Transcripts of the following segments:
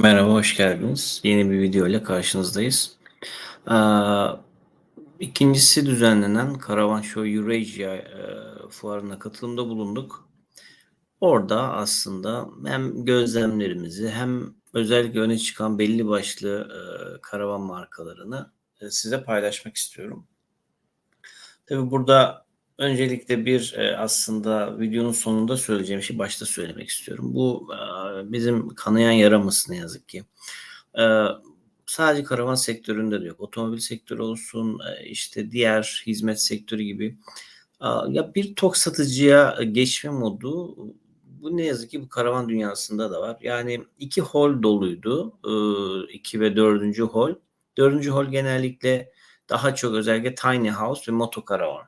Merhaba, hoş geldiniz. Yeni bir video ile karşınızdayız. Aaa, ikincisi düzenlenen Karavan Show Eurasia eee, fuarına katılımda bulunduk. Orada aslında hem gözlemlerimizi hem özellikle öne çıkan belli başlı eee, karavan markalarını eee, size paylaşmak istiyorum. Tabii burada öncelikle bir eee, aslında videonun sonunda söyleyeceğim şeyi başta söylemek istiyorum. Bu eee, bizim kanayan yaramız ne yazık ki. Eee, sadece karavan sektöründe de yok. Otomobil sektörü olsun, işte diğer hizmet sektörü gibi. Ya bir tok satıcıya geçme modu bu ne yazık ki bu karavan dünyasında da var. Yani 2 hol doluydu. 2 ve 4'üncü hol. 4'üncü hol genellikle daha çok özellikle tiny house ve motokaravan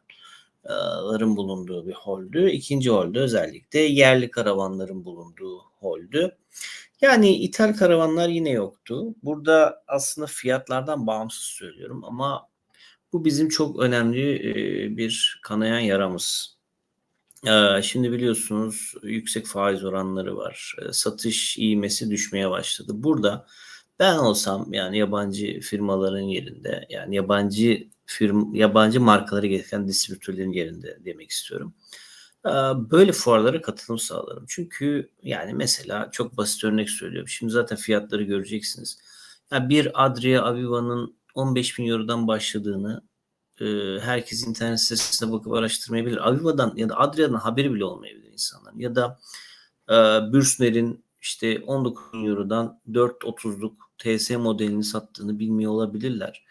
ların bulunduğu bir holdü. İkinci holde özellikle yerli karavanların bulunduğu holdü. Yani ithal karavanlar yine yoktu. Burada aslında fiyatlardan bağımsız söylüyorum ama bu bizim çok önemli eee, bir kanayan yaramız. Eee, şimdi biliyorsunuz yüksek faiz oranları var. Eee, satış ivmesi düşmeye başladı. Burada ben olsam yani yabancı firmaların yerinde yani yabancı firm yabancı markaları gereken distribütörlerin yerinde demek istiyorum. Aaa, böyle fuarlara katılım sağlarım. Çünkü yani mesela çok basit örnek söylüyorum. Şimdi zaten fiyatları göreceksiniz. Ya bir Adria Aviva'nın €15.000'dan başladığını Eee, herkes internet sitesine bakıp araştırmayabilir. Aviva'dan ya da Adria'dan haberi bile olmayabilir insanların. Ya da eee Bürsner'in işte €19.000'dan 430'luk TS modelini sattığını bilmiyor olabilirler.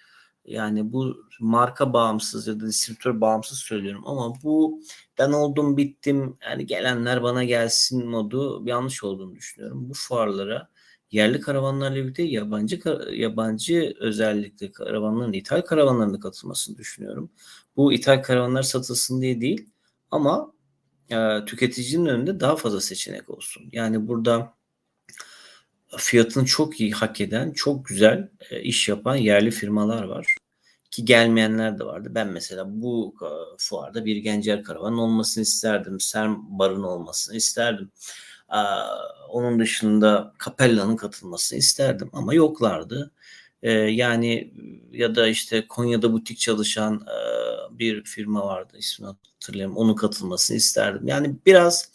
Yani bu marka bağımsız ya da distribütör bağımsız söylüyorum ama bu ben oldum bittim yani gelenler bana gelsin modu yanlış olduğunu düşünüyorum. Bu fuarlara yerli karavanlarla birlikte yabancı yabancı özellikle karavanların ithal karavanların da katılmasını düşünüyorum. Bu ithal karavanlar satılsın diye değil ama e, tüketicinin önünde daha fazla seçenek olsun. Yani burada fiyatını çok iyi hak eden, çok güzel e, iş yapan yerli firmalar var. Ki gelmeyenler de vardı. Ben mesela bu e, fuarda bir Gencer Karavan olmasını isterdim. Serm Bar'ın olmasını isterdim. Onun dışında Capella'nın katılmasını isterdim ama yoklardı. Ee, yani ya da işte Konya'da butik çalışan e, bir firma vardı ismini hatırlayayım. Onun katılmasını isterdim. Yani biraz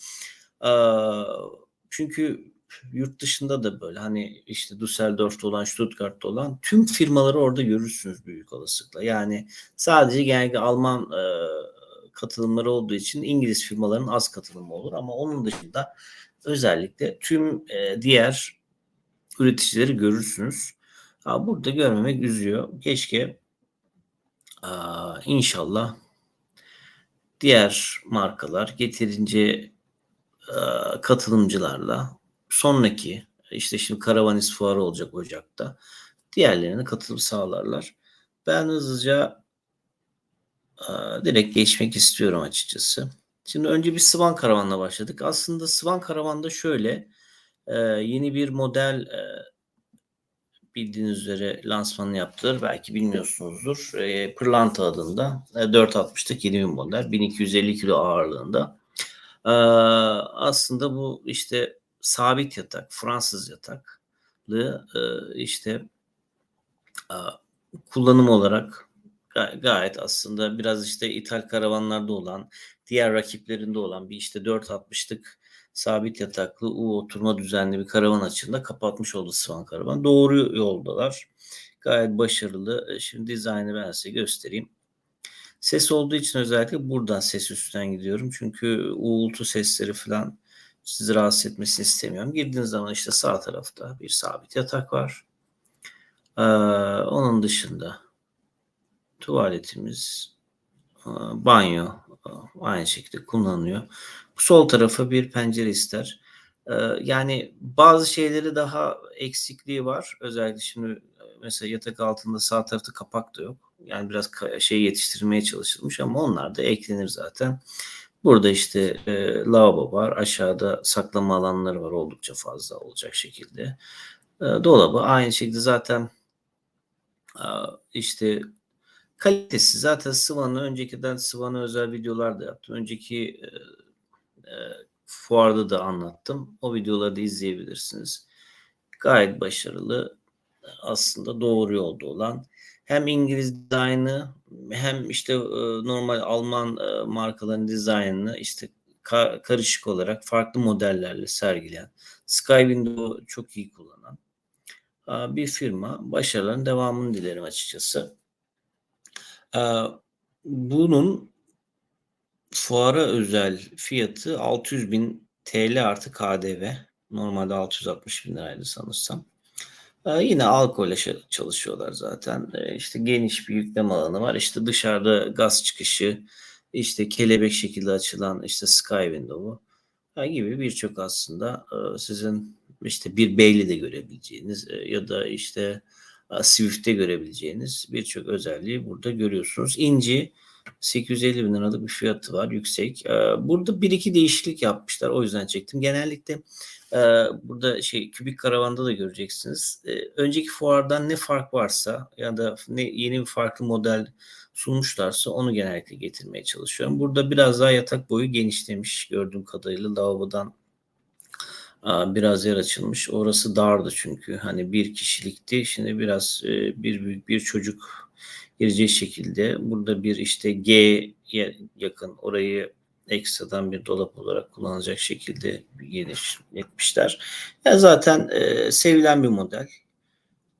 e, çünkü yurt dışında da böyle hani işte Düsseldorf'ta olan, Stuttgart'ta olan tüm firmaları orada görürsünüz büyük olasılıkla. Yani sadece genellikle Alman e, katılımları olduğu için İngiliz firmaların az katılımı olur ama onun dışında özellikle tüm e, diğer üreticileri görürsünüz. Ha, burada görmemek üzüyor. Keşke aa, inşallah diğer markalar getirince katılımcılarla sonraki işte şimdi Karavanis fuarı olacak Ocak'ta. Diğerlerine katılım sağlarlar. Ben hızlıca aa, direkt geçmek istiyorum açıkçası. Şimdi önce bir Swan Karavan'la başladık. Aslında Swan Karavan'da şöyle e, yeni bir model e, bildiğiniz üzere lansmanını yaptılar. Belki bilmiyorsunuzdur. E, Pırlanta adında e, 460'lık yeni model. 1250 kilo ağırlığında. E, aslında bu işte sabit yatak, Fransız yataklı e, işte e, kullanım olarak ga- gayet aslında biraz işte ithal karavanlarda olan, diğer rakiplerinde olan bir işte 460'lık sabit yataklı U oturma düzenli bir karavan açığında kapatmış oldu Swan Karavan. Doğru yoldalar. Gayet başarılı. E, Şimdi dizaynı ben size göstereyim. Ses olduğu için özellikle buradan ses üstten gidiyorum. Çünkü uğultu sesleri falan sizi rahatsız etmesini istemiyorum. Girdiğiniz zaman işte sağ tarafta bir sabit yatak var. Ee, onun dışında tuvaletimiz, e, banyo e, aynı şekilde kullanılıyor. Sol tarafa bir pencere ister. Ee, yani bazı şeyleri daha eksikliği var. Özellikle şimdi e, mesela yatak altında sağ tarafta kapak da yok. Yani biraz şey yetiştirmeye çalışılmış ama onlar da eklenir zaten. Burada işte e, lavabo var. Aşağıda saklama alanları var oldukça fazla olacak şekilde. E, dolabı aynı şekilde zaten e, işte kalitesi zaten Swan'ı öncekiden Swan'a özel videolar da yaptım. Önceki e, e, fuarda da anlattım. O videoları da izleyebilirsiniz. gayet başarılı aslında doğru yolda olan hem İngiliz dizaynı hem işte e, normal Alman e, markaların dizaynını işte ka- karışık olarak farklı modellerle sergileyen Skywindow'u çok iyi kullanan e, bir firma. Başarıların devamını dilerim açıkçası. Bunun fuara özel fiyatı 600 bin TL artı KDV. Normalde 660 bin liraydı sanırsam. Ee, yine alkolle çalışıyorlar zaten. Ee, işte geniş bir yükleme alanı var. İşte dışarıda gaz çıkışı, işte kelebek şekilde açılan işte sky window'u ha, gibi birçok aslında e, sizin işte bir Bailey de görebileceğiniz e, ya da işte e, Swift'te görebileceğiniz birçok özelliği burada görüyorsunuz. İnci 850 bin liralık bir fiyatı var yüksek. Ee, Burada bir iki değişiklik yapmışlar. O yüzden çektim. Genellikle e, burada şey kübik karavanda da göreceksiniz. E, önceki fuardan ne fark varsa ya da ne yeni bir farklı model sunmuşlarsa onu genellikle getirmeye çalışıyorum. Burada biraz daha yatak boyu genişlemiş gördüğüm kadarıyla lavabodan Aa, biraz yer açılmış. Orası dardı çünkü. Hani bir kişilikti. Şimdi biraz e, bir büyük bir çocuk gireceği şekilde burada bir işte G'ye yakın orayı ekstradan bir dolap olarak kullanacak şekilde genişletmişler. Ya zaten e, sevilen bir model.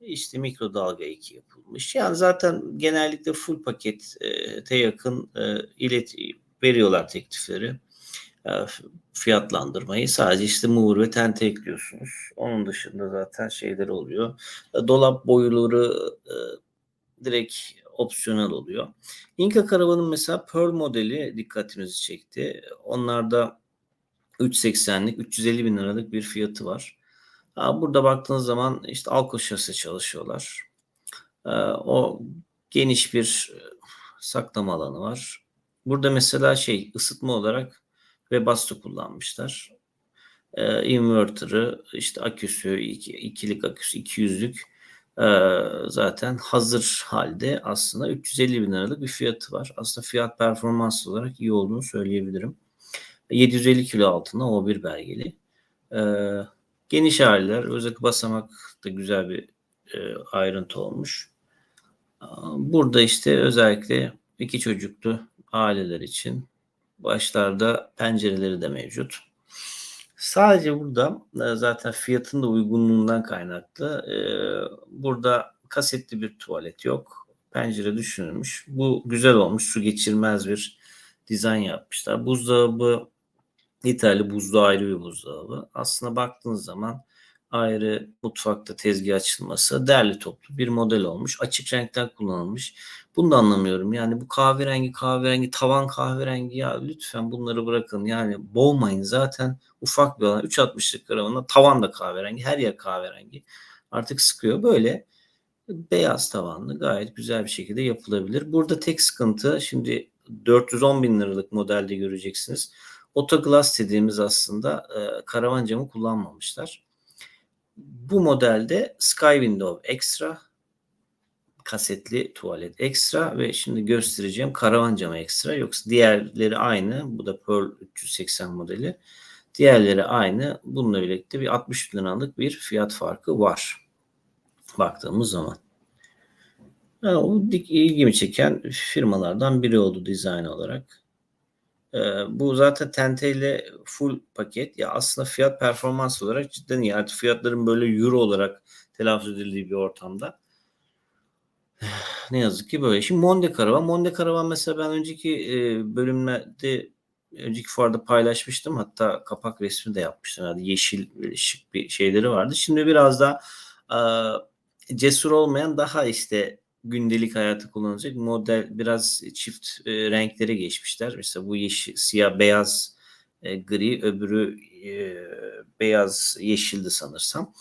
İşte mikrodalga 2 yapılmış. Yani zaten genellikle full pakete yakın e, ilet veriyorlar teklifleri e, fiyatlandırmayı. Sadece işte mover ve tente ekliyorsunuz. Onun dışında zaten şeyler oluyor. E, Dolap boyuları e, direkt opsiyonel oluyor. Inca Karavan'ın mesela Pearl modeli dikkatimizi çekti. Onlarda 3.80'lik 350 bin liralık bir fiyatı var. Burada baktığınız zaman işte Alko şase çalışıyorlar. Ee, O geniş bir e, saklama alanı var. Burada mesela şey ısıtma olarak Webasto kullanmışlar. Ee, inverter'ı işte aküsü iki, ikilik aküsü 200'lük ee, zaten hazır halde aslında 350 bin liralık bir fiyatı var. Aslında fiyat performans olarak iyi olduğunu söyleyebilirim. 750 kilo altında O1 belgeli. Ee, geniş aileler özellikle basamak da güzel bir e, ayrıntı olmuş. Burada işte özellikle iki çocuklu aileler için başlarda pencereleri de mevcut. Sadece burada e, zaten fiyatın da uygunluğundan kaynaklı e, burada kasetli bir tuvalet yok. Pencere düşünülmüş. Bu güzel olmuş. Su geçirmez bir dizayn yapmışlar. Buzdolabı İtalya buzluğu ayrı bir buzdolabı. Aslında baktığınız zaman ayrı mutfakta tezgah açılması derli toplu bir model olmuş. Açık renkler kullanılmış. Bunu da anlamıyorum. Yani bu kahverengi kahverengi tavan kahverengi ya lütfen bunları bırakın. Yani boğmayın zaten ufak bir alan. 3.60'lık karavanla tavan da kahverengi. Her yer kahverengi. Artık sıkıyor. Böyle beyaz tavanlı gayet güzel bir şekilde yapılabilir. Burada tek sıkıntı şimdi 410 bin liralık modelde göreceksiniz. Autoglass dediğimiz aslında e, karavan camı kullanmamışlar. Bu modelde Sky Window Extra, kasetli tuvalet ekstra ve şimdi göstereceğim karavan camı ekstra. Yoksa diğerleri aynı. Bu da Pearl 380 modeli. Diğerleri aynı. Bununla birlikte bir 60 liralık bir fiyat farkı var. Baktığımız zaman. Yani o ilgimi çeken firmalardan biri oldu dizayn olarak. Ee, bu zaten Tente full paket. Ya aslında fiyat performans olarak cidden iyi. Artık fiyatların böyle euro olarak telaffuz edildiği bir ortamda. Ne yazık ki böyle. Şimdi Monde Karavan. Monde Karavan mesela ben önceki e, bölümlerde önceki fuarda paylaşmıştım. Hatta kapak resmi de yapmıştım. Yani yeşil şık bir şeyleri vardı. Şimdi biraz daha e, cesur olmayan daha işte gündelik hayatı kullanılacak model biraz çift e, renklere geçmişler. Mesela bu yeşil, siyah, beyaz, e, gri, öbürü e, beyaz, yeşildi sanırsam.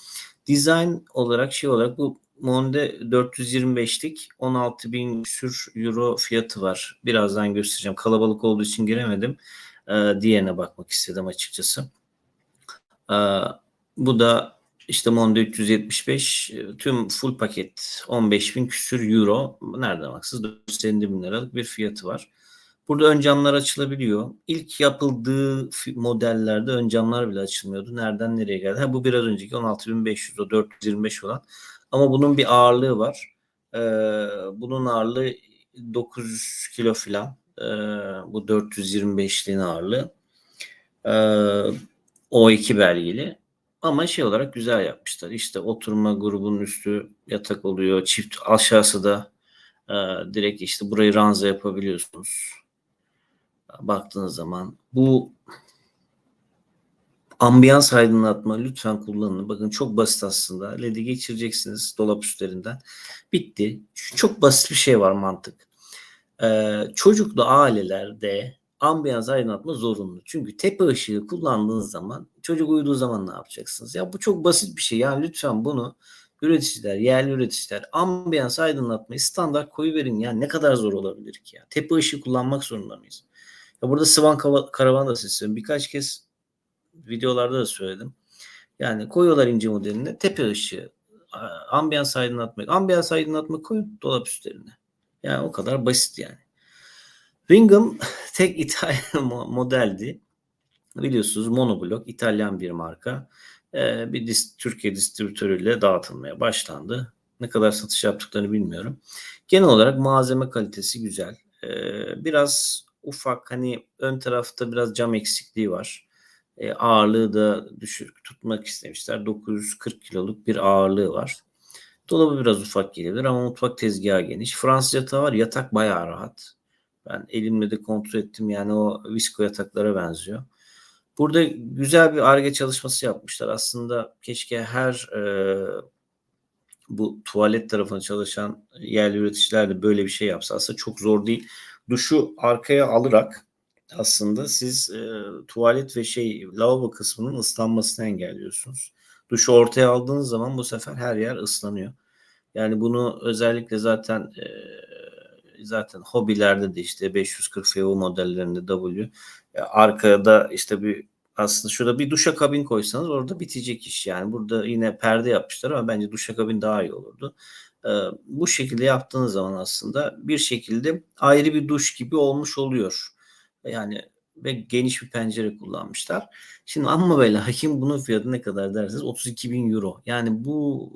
Design olarak şey olarak bu Monde 425'lik 16 bin küsür euro fiyatı var. Birazdan göstereceğim. Kalabalık olduğu için giremedim. E, diğerine bakmak istedim açıkçası. E, bu da işte Monde 375 e, tüm full paket 15 bin küsür euro. Nereden baksanız 450 bin liralık bir fiyatı var. Burada ön camlar açılabiliyor. İlk yapıldığı modellerde ön camlar bile açılmıyordu. Nereden nereye geldi? Ha, bu biraz önceki 16500 o 425 olan. Ama bunun bir ağırlığı var. Ee, bunun ağırlığı 900 kilo falan. Ee, bu 425'liğin ağırlığı. Ee, O2 belgeli. Ama şey olarak güzel yapmışlar. İşte oturma grubunun üstü yatak oluyor. Çift aşağısı da e, direkt işte burayı ranza yapabiliyorsunuz. Baktığınız zaman bu ambiyans aydınlatma lütfen kullanın. Bakın çok basit aslında. LED'i geçireceksiniz dolap üstlerinden. Bitti. Çok basit bir şey var mantık. Ee, çocuklu ailelerde ambiyans aydınlatma zorunlu. Çünkü tepe ışığı kullandığınız zaman çocuk uyuduğu zaman ne yapacaksınız? Ya bu çok basit bir şey. Yani lütfen bunu üreticiler, yerli üreticiler ambiyans aydınlatmayı standart koyu verin ya. Ne kadar zor olabilir ki ya? Tepe ışığı kullanmak zorunda mıyız? Ya burada Swan Karavan da seçiyorum. Birkaç kez videolarda da söyledim. Yani koyuyorlar ince modeline tepe ışığı, ambiyans aydınlatma, ambiyans aydınlatma koyun dolap üstlerine. Yani o kadar basit yani. Ringham tek İtalyan modeldi. Biliyorsunuz monoblok İtalyan bir marka. Ee, bir dis Türkiye distribütörüyle dağıtılmaya başlandı. Ne kadar satış yaptıklarını bilmiyorum. Genel olarak malzeme kalitesi güzel. Ee, biraz ufak hani ön tarafta biraz cam eksikliği var. E, ağırlığı da düşük tutmak istemişler. 940 kiloluk bir ağırlığı var. Dolabı biraz ufak gelebilir ama mutfak tezgahı geniş. Fransız yatağı var. Yatak bayağı rahat. Ben elimle de kontrol ettim. Yani o visko yataklara benziyor. Burada güzel bir arge çalışması yapmışlar. Aslında keşke her e, bu tuvalet tarafına çalışan yerli üreticiler de böyle bir şey yapsa. Aslında çok zor değil. Duşu arkaya alarak aslında siz e, tuvalet ve şey lavabo kısmının ıslanmasını engelliyorsunuz. Duşu ortaya aldığınız zaman bu sefer her yer ıslanıyor. Yani bunu özellikle zaten e, zaten hobilerde de işte 540 FO modellerinde W e, arkada işte bir aslında şurada bir duşa kabin koysanız orada bitecek iş. Yani burada yine perde yapmışlar ama bence duşa kabin daha iyi olurdu. Ee, bu şekilde yaptığınız zaman aslında bir şekilde ayrı bir duş gibi olmuş oluyor. Yani ve geniş bir pencere kullanmışlar. Şimdi ama böyle hakim bunun fiyatı ne kadar derseniz 32 bin euro. Yani bu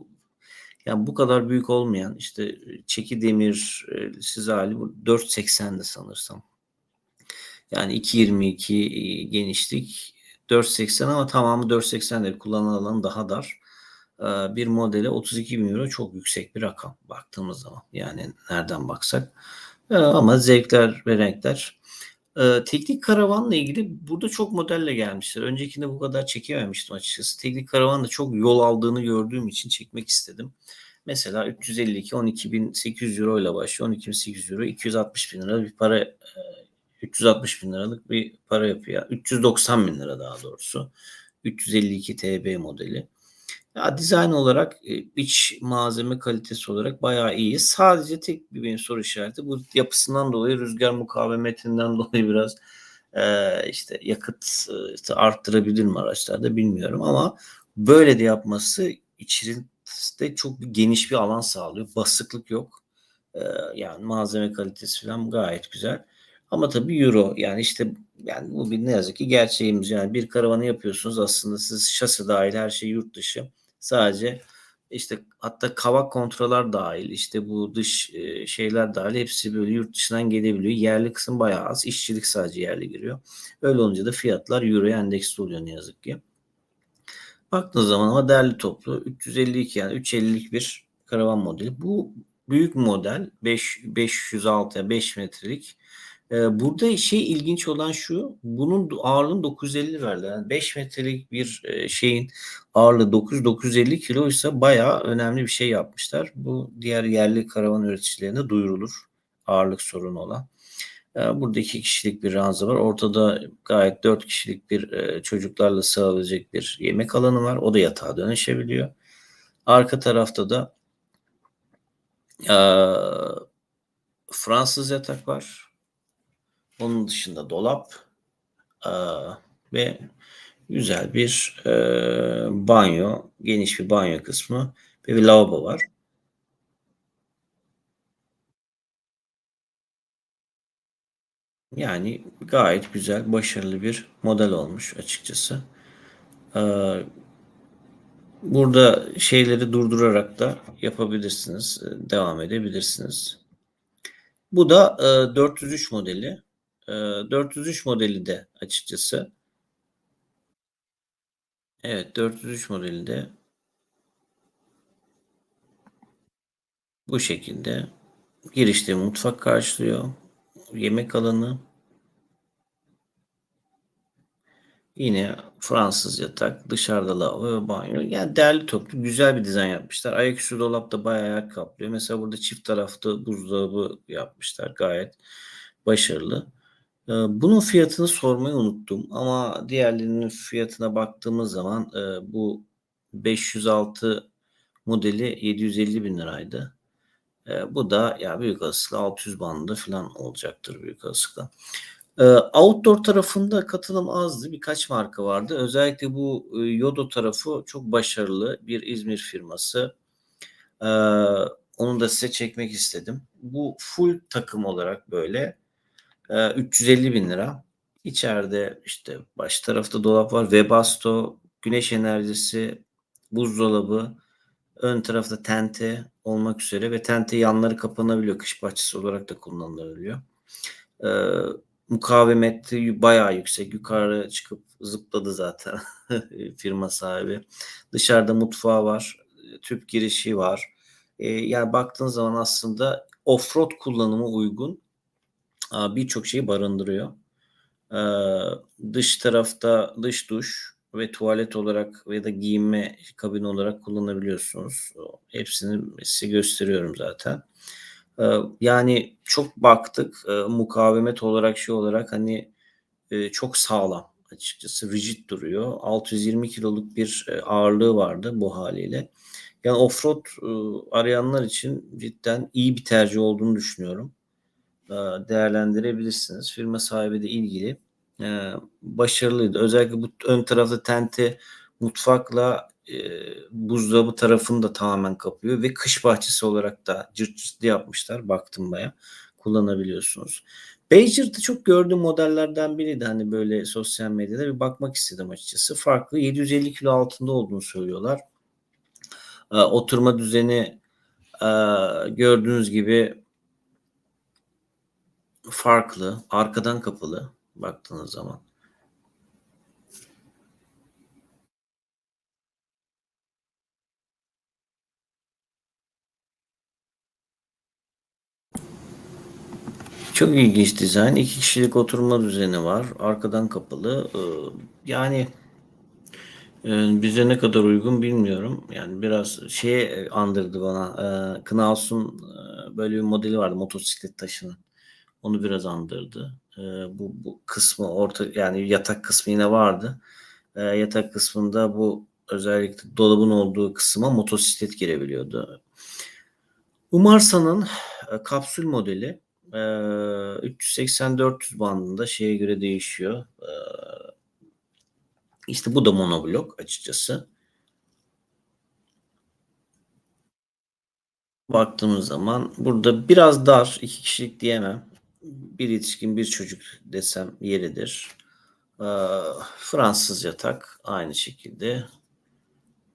yani bu kadar büyük olmayan işte çeki demir e, siz hali 4.80'de sanırsam. Yani 2.22 genişlik 4.80 ama tamamı 4.80 değil. Kullanılan alan daha dar. Ee, bir modele 32 bin euro çok yüksek bir rakam baktığımız zaman. Yani nereden baksak. Ama zevkler ve renkler. Teknik karavanla ilgili burada çok modelle gelmişler. Öncekinde bu kadar çekememiştim açıkçası. Teknik karavan da çok yol aldığını gördüğüm için çekmek istedim. Mesela 352 12.800 euro ile başlıyor. 12.800 euro 260 bin lira bir para 360 bin liralık bir para yapıyor. 390 bin lira daha doğrusu. 352 TB modeli. Ya dizayn olarak e, iç malzeme kalitesi olarak bayağı iyi. Sadece tek bir benim soru işareti bu yapısından dolayı rüzgar mukavemetinden dolayı biraz e, işte yakıt e, işte arttırabilir mi araçlarda bilmiyorum ama böyle de yapması içinde çok geniş bir alan sağlıyor. Basıklık yok. E, yani malzeme kalitesi falan gayet güzel. Ama tabii euro yani işte yani bu bir ne yazık ki gerçeğimiz yani bir karavanı yapıyorsunuz aslında siz şasi dahil her şey yurt dışı sadece işte hatta kavak kontroller dahil işte bu dış e, şeyler dahil hepsi böyle yurt dışından gelebiliyor. Yerli kısım bayağı az. işçilik sadece yerli giriyor. Öyle olunca da fiyatlar euroya endeksli oluyor ne yazık ki. Baktığınız zaman ama değerli toplu 352 yani 350'lik bir karavan modeli. Bu büyük model 5 506 5 metrelik ee, burada şey ilginç olan şu, bunun ağırlığını 950 verdi. Yani 5 metrelik bir e, şeyin ağırlığı 9 950 kilo ise bayağı önemli bir şey yapmışlar. Bu diğer yerli karavan üreticilerine duyurulur ağırlık sorunu olan. Ee, burada iki kişilik bir ranza var. Ortada gayet dört kişilik bir e, çocuklarla sığabilecek bir yemek alanı var. O da yatağa dönüşebiliyor. Arka tarafta da e, Fransız yatak var. Onun dışında dolap e, ve güzel bir e, banyo, geniş bir banyo kısmı ve bir lavabo var. Yani gayet güzel, başarılı bir model olmuş açıkçası. Ee, burada şeyleri durdurarak da yapabilirsiniz, e, devam edebilirsiniz. Bu da e, 403 modeli. E, 403 modeli de açıkçası. Evet 403 modeli de bu şekilde. Girişte mutfak karşılıyor. Yemek alanı. Yine Fransız yatak, dışarıda lavabo banyo. Yani değerli toplu güzel bir dizayn yapmışlar. Ayaküstü dolap da bayağı yer kaplıyor. Mesela burada çift taraflı buzdolabı yapmışlar. Gayet başarılı. Ee, bunun fiyatını sormayı unuttum ama diğerlerinin fiyatına baktığımız zaman e, bu 506 modeli 750 bin liraydı. E, bu da ya büyük olasılıkla 600 bandında falan olacaktır büyük olasılıkla. E, outdoor tarafında katılım azdı. Birkaç marka vardı. Özellikle bu Yodo tarafı çok başarılı. Bir İzmir firması. Onu da size çekmek istedim. Bu full takım olarak böyle e, 350 bin lira. İçeride işte baş tarafta dolap var. Webasto, güneş enerjisi, buzdolabı, ön tarafta tente olmak üzere ve tente yanları kapanabiliyor. Kış bahçesi olarak da kullanılabiliyor. Ee, mukavemeti bayağı yüksek. Yukarı çıkıp zıpladı zaten firma sahibi. Dışarıda mutfağı var. Tüp girişi var. Ee, yani baktığın zaman aslında offroad kullanımı uygun birçok şeyi barındırıyor. Ee, dış tarafta dış duş ve tuvalet olarak ya da giyinme kabini olarak kullanabiliyorsunuz. Hepsini size gösteriyorum zaten. Ee, yani çok baktık e, mukavemet olarak şey olarak hani e, çok sağlam açıkçası rigid duruyor. 620 kiloluk bir e, ağırlığı vardı bu haliyle. Yani offroad arayanlar için cidden iyi bir tercih olduğunu düşünüyorum. Değerlendirebilirsiniz. Firma sahibi de ilgili. Başarılıydı. Özellikle bu ön tarafta tente mutfakla e, buzdolabı tarafını da tamamen kapıyor ve kış bahçesi olarak da cırt cırtlı yapmışlar. Baktım baya kullanabiliyorsunuz. Beijing'de çok gördüğüm modellerden biriydi. Hani böyle sosyal medyada bir bakmak istedim açıkçası. Farklı 750 kilo altında olduğunu söylüyorlar. Ee, oturma düzeni e, gördüğünüz gibi farklı. Arkadan kapalı baktığınız zaman. Çok ilginç dizayn. İki kişilik oturma düzeni var. Arkadan kapalı. Ee, yani e, bize ne kadar uygun bilmiyorum. Yani biraz şeye andırdı bana. Ee, Knaus'un e, böyle bir modeli vardı motosiklet taşınan. Onu biraz andırdı. Ee, bu, bu kısmı orta yani yatak kısmı yine vardı. Yatak kısmında bu özellikle dolabın olduğu kısma motosiklet girebiliyordu. Umarsa'nın e, kapsül modeli 380-400 bandında şeye göre değişiyor. İşte bu da monoblok açıkçası. Baktığımız zaman burada biraz dar, iki kişilik diyemem. Bir yetişkin bir çocuk desem yeridir. Fransız yatak aynı şekilde.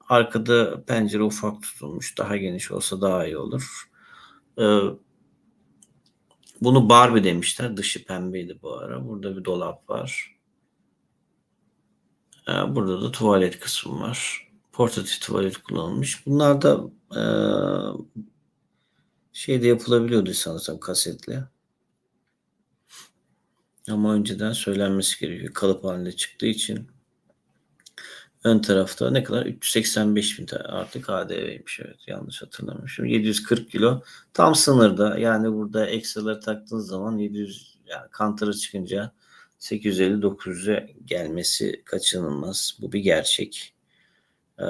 Arkada pencere ufak tutulmuş. Daha geniş olsa daha iyi olur. Bunu Barbie demişler. Dışı pembeydi bu ara. Burada bir dolap var. Ee, burada da tuvalet kısmı var. Portatif tuvalet kullanılmış. Bunlar da e, şeyde yapılabiliyordu sanırsam kasetle. Ama önceden söylenmesi gerekiyor. Kalıp halinde çıktığı için. Ön tarafta ne kadar? 385 bin artık KDV'ymiş evet yanlış hatırlamışım. 740 kilo tam sınırda yani burada ekstraları taktığınız zaman 700 yani kantara çıkınca 850-900'e gelmesi kaçınılmaz. Bu bir gerçek. Ee,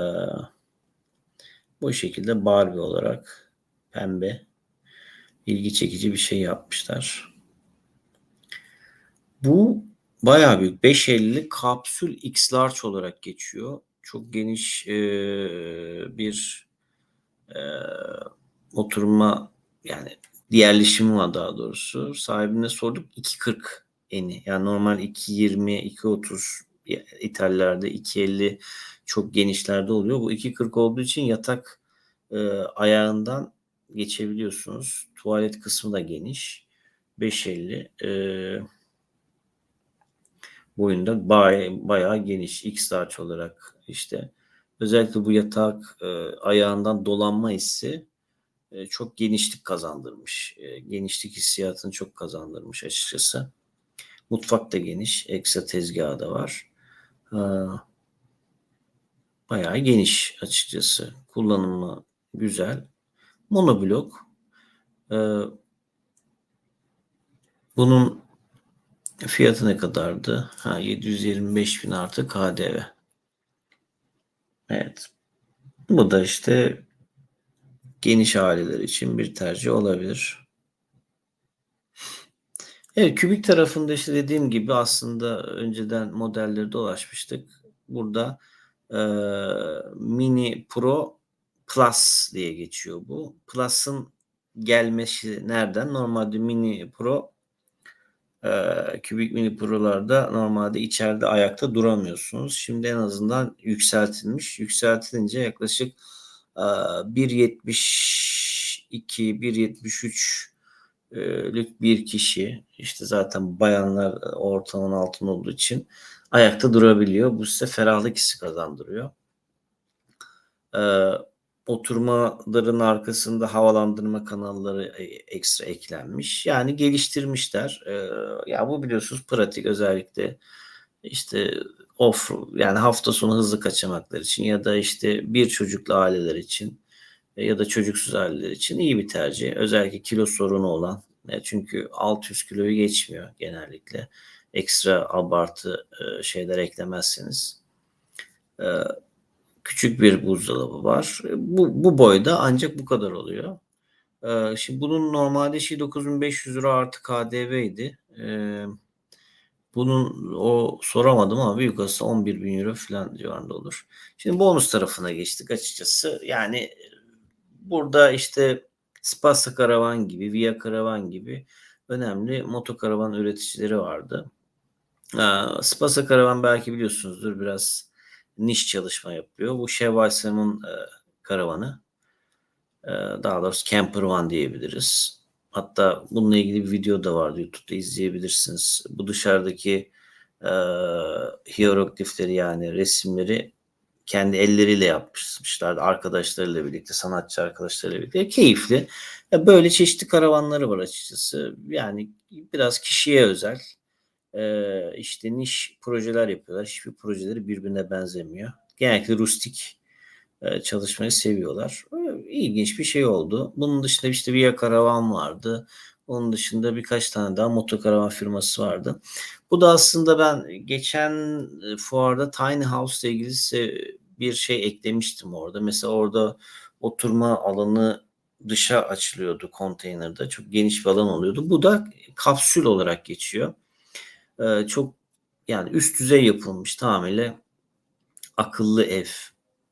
bu şekilde Barbie olarak pembe ilgi çekici bir şey yapmışlar. Bu Bayağı büyük. 5.50 kapsül X large olarak geçiyor. Çok geniş e, bir e, oturma yani yerleşimi var daha doğrusu. Sahibine sorduk 2.40 eni. Yani normal 2.20, 2.30 İtalya'da 2.50 çok genişlerde oluyor. Bu 2.40 olduğu için yatak e, ayağından geçebiliyorsunuz. Tuvalet kısmı da geniş. 5.50 e, boyunda bay, bayağı geniş. X large olarak işte. Özellikle bu yatak e, ayağından dolanma hissi e, çok genişlik kazandırmış. E, genişlik hissiyatını çok kazandırmış açıkçası. Mutfak da geniş. Ekstra tezgahı da var. E, bayağı geniş açıkçası. Kullanımı güzel. Monoblok. E, bunun fiyatı ne kadardı? Ha, 725 bin artı KDV. Evet. Bu da işte geniş aileler için bir tercih olabilir. Evet, kübik tarafında işte dediğim gibi aslında önceden modelleri dolaşmıştık. Burada e, Mini Pro Plus diye geçiyor bu. Plus'ın gelmesi nereden? Normalde Mini Pro e, kübik Mini Pro'larda normalde içeride ayakta duramıyorsunuz. Şimdi en azından yükseltilmiş. Yükseltilince yaklaşık 1.72, 1.73 lük bir kişi işte zaten bayanlar ortamın altında olduğu için ayakta durabiliyor. Bu size ferahlık hissi kazandırıyor. Ee, oturmaların arkasında havalandırma kanalları e, ekstra eklenmiş. Yani geliştirmişler. Ee, ya bu biliyorsunuz pratik özellikle işte off yani hafta sonu hızlı kaçamaklar için ya da işte bir çocuklu aileler için ya da çocuksuz aileler için iyi bir tercih. Özellikle kilo sorunu olan çünkü 600 kiloyu geçmiyor genellikle. Ekstra abartı e, şeyler eklemezseniz. E, küçük bir buzdolabı var. Bu, bu boyda ancak bu kadar oluyor. E, şimdi bunun normalde şey 9500 lira artı KDV idi. Bunun o soramadım ama olsa 11 bin euro falan civarında olur. Şimdi bonus tarafına geçtik açıkçası. Yani burada işte Spasa Karavan gibi, Via Karavan gibi önemli motokaravan üreticileri vardı. Spasa Karavan belki biliyorsunuzdur biraz niş çalışma yapıyor. Bu Chevrolet'in e, karavanı. E, daha doğrusu Camper One diyebiliriz. Hatta bununla ilgili bir video da vardı YouTube'da izleyebilirsiniz. Bu dışarıdaki e, hieroglifleri yani resimleri kendi elleriyle yapmışlardı arkadaşlarıyla birlikte, sanatçı arkadaşlarıyla birlikte. Keyifli. Böyle çeşitli karavanları var açıkçası. Yani biraz kişiye özel. Ee, işte niş projeler yapıyorlar. Hiçbir projeleri birbirine benzemiyor. Genellikle rustik e, çalışmayı seviyorlar. İlginç bir şey oldu. Bunun dışında işte Via Karavan vardı. Onun dışında birkaç tane daha motokaravan firması vardı. Bu da aslında ben geçen e, fuarda Tiny House ile ilgili bir şey eklemiştim orada. Mesela orada oturma alanı dışa açılıyordu konteynerde. Çok geniş bir alan oluyordu. Bu da kapsül olarak geçiyor. Ee, çok yani üst düzey yapılmış tamamıyla akıllı ev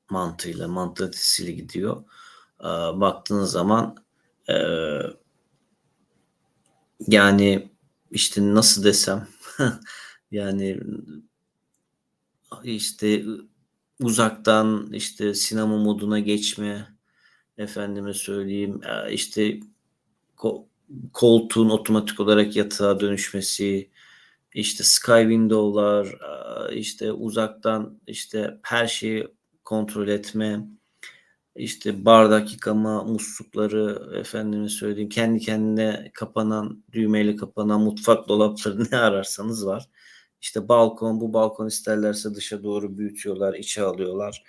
mantığıyla, mantalitesiyle gidiyor. Ee, baktığınız zaman e, yani işte nasıl desem yani işte uzaktan işte sinema moduna geçme efendime söyleyeyim e, işte koltuğun otomatik olarak yatağa dönüşmesi işte sky window'lar e, işte uzaktan işte her şeyi kontrol etme işte bardak yıkama muslukları efendime söyleyeyim kendi kendine kapanan düğmeyle kapanan mutfak dolapları ne ararsanız var. İşte balkon bu balkon isterlerse dışa doğru büyütüyorlar içe alıyorlar.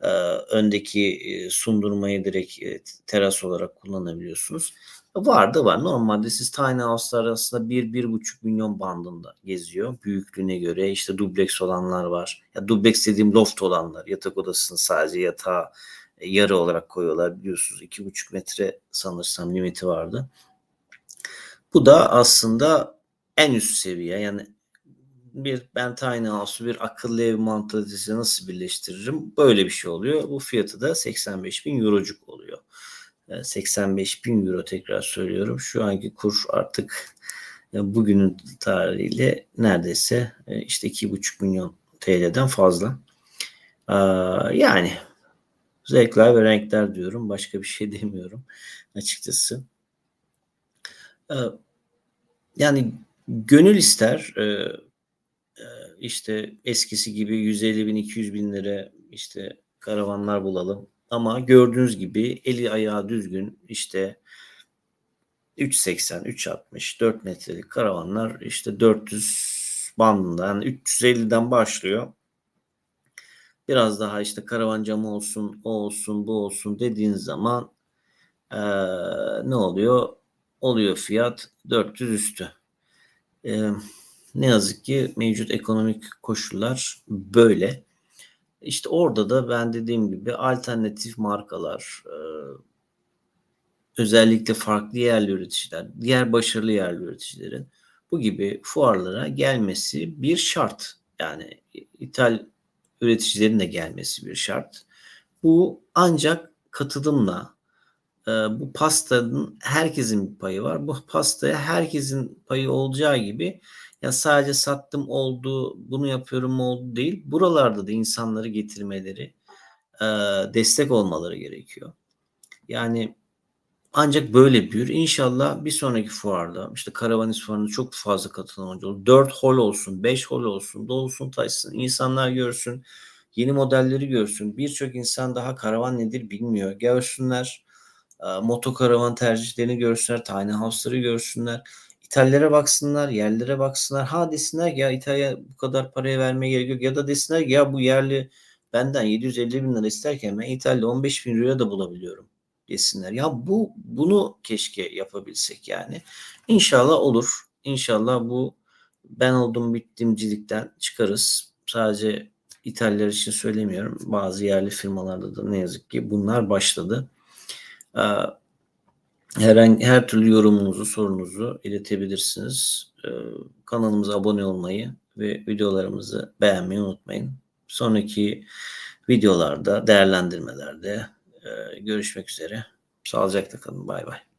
Ee, öndeki e, sundurmayı direkt e, teras olarak kullanabiliyorsunuz. Var da var. Normalde siz tiny house'lar arasında 1-1,5 milyon bandında geziyor. Büyüklüğüne göre işte dubleks olanlar var. Ya dubleks dediğim loft olanlar. Yatak odasını sadece yatağı e, yarı olarak koyuyorlar biliyorsunuz. 2,5 metre sanırsam limiti vardı. Bu da aslında en üst seviye yani bir ben tiny house'u bir akıllı ev mantalitesi nasıl birleştiririm? Böyle bir şey oluyor. Bu fiyatı da 85 bin eurocuk oluyor. 85 bin euro tekrar söylüyorum. Şu anki kur artık Ya bugünün tarihiyle neredeyse e, işte 2,5 milyon TL'den fazla. Yani zevkler ve renkler diyorum. Başka bir şey demiyorum açıkçası. Ee, yani gönül ister e, e, işte eskisi gibi 150 bin 200 bin lira işte karavanlar bulalım. Ama gördüğünüz gibi eli ayağı düzgün işte 3.80, 3.60, 4 metrelik karavanlar işte 400 bandında yani 350'den başlıyor. Biraz daha işte karavan camı olsun, o olsun, bu olsun dediğin zaman ee, ne oluyor? Oluyor fiyat 400 üstü. Ee, ne yazık ki mevcut ekonomik koşullar böyle. İşte orada da ben dediğim gibi alternatif markalar, e, özellikle farklı yerli üreticiler, diğer başarılı yerli üreticilerin bu gibi fuarlara gelmesi bir şart. Yani ithal üreticilerin de gelmesi bir şart. Bu ancak katılımla e, bu pastanın herkesin bir payı var. Bu pastaya herkesin payı olacağı gibi ya sadece sattım oldu, bunu yapıyorum oldu değil. Buralarda da insanları getirmeleri, e, destek olmaları gerekiyor. Yani ancak böyle büyür. İnşallah bir sonraki fuarda işte Karavanis fuarında çok fazla katılımcı olur. 4 hol olsun, 5 hol olsun, dolsun taşsın. insanlar görsün, yeni modelleri görsün. Birçok insan daha karavan nedir bilmiyor. Görsünler, motokaravan tercihlerini görsünler, tiny house'ları görsünler. İtalya'lara baksınlar, yerlere baksınlar. Ha desinler ya İtalya bu kadar paraya vermeye gerek yok. Ya da desinler ya bu yerli benden 750 bin lira isterken ben İtalya 15 bin liraya da bulabiliyorum desinler. Ya bu bunu keşke yapabilsek yani. İnşallah olur. İnşallah bu ben oldum bittimcilikten çıkarız. Sadece İtalyalar için söylemiyorum. Bazı yerli firmalarda da ne yazık ki bunlar başladı. Herhangi her türlü yorumunuzu, sorunuzu iletebilirsiniz. Kanalımıza abone olmayı ve videolarımızı beğenmeyi unutmayın. Sonraki videolarda, değerlendirmelerde görüşmek üzere. Sağlıcakla kalın. Bay bay.